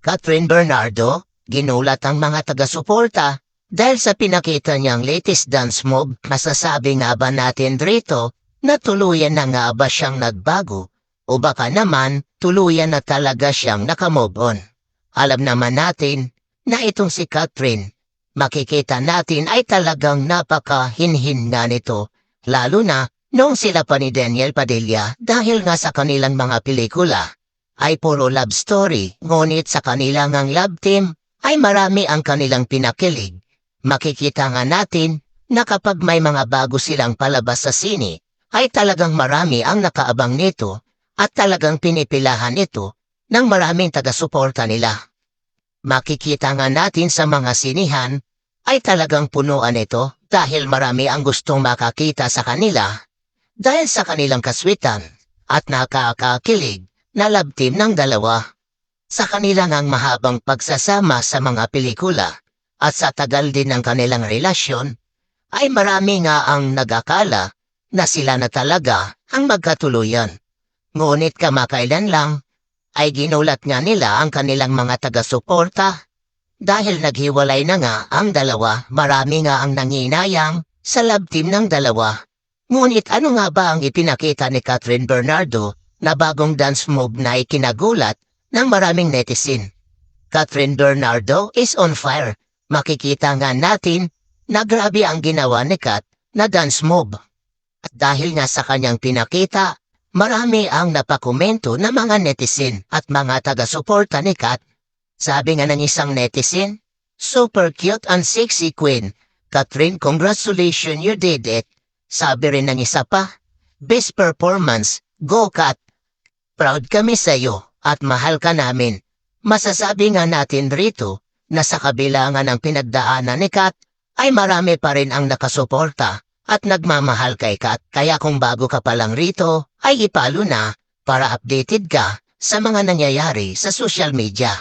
Catherine Bernardo, ginulat ang mga taga-suporta dahil sa pinakita niyang latest dance move, masasabi nga ba natin rito na tuluyan na nga ba siyang nagbago o baka naman tuluyan na talaga siyang nakamove on. Alam naman natin na itong si Catherine, makikita natin ay talagang napaka-hinhin nga nito, lalo na noong sila pa ni Daniel Padilla dahil nga sa kanilang mga pelikula ay puro love story, ngunit sa kanilang ang love team ay marami ang kanilang pinakilig. Makikita nga natin na kapag may mga bago silang palabas sa sine, ay talagang marami ang nakaabang nito at talagang pinipilahan ito ng maraming taga-suporta nila. Makikita nga natin sa mga sinihan ay talagang punuan ito dahil marami ang gustong makakita sa kanila dahil sa kanilang kaswitan at nakakakilig na love team ng dalawa. Sa kanilang ang mahabang pagsasama sa mga pelikula at sa tagal din ng kanilang relasyon, ay marami nga ang nagakala na sila na talaga ang magkatuluyan. Ngunit kamakailan lang, ay ginulat nga nila ang kanilang mga taga-suporta. Dahil naghiwalay na nga ang dalawa, marami nga ang nanginayang sa love team ng dalawa. Ngunit ano nga ba ang ipinakita ni Catherine Bernardo na bagong dance move na ikinagulat ng maraming netizen? Catherine Bernardo is on fire. Makikita nga natin na grabe ang ginawa ni Kat na dance move. At dahil nga sa kanyang pinakita, marami ang napakomento na mga netizen at mga taga-suporta ni Kat. Sabi nga ng isang netizen, Super cute and sexy queen. Catherine, congratulations, you did it. Sabi rin ng isa pa, Best performance, go Kat. Proud kami sa iyo at mahal ka namin. Masasabi nga natin rito na sa kabila nga ng pinagdaanan ni Kat ay marami pa rin ang nakasuporta at nagmamahal kay Kat. Kaya kung bago ka pa lang rito ay ipalo na para updated ka sa mga nangyayari sa social media.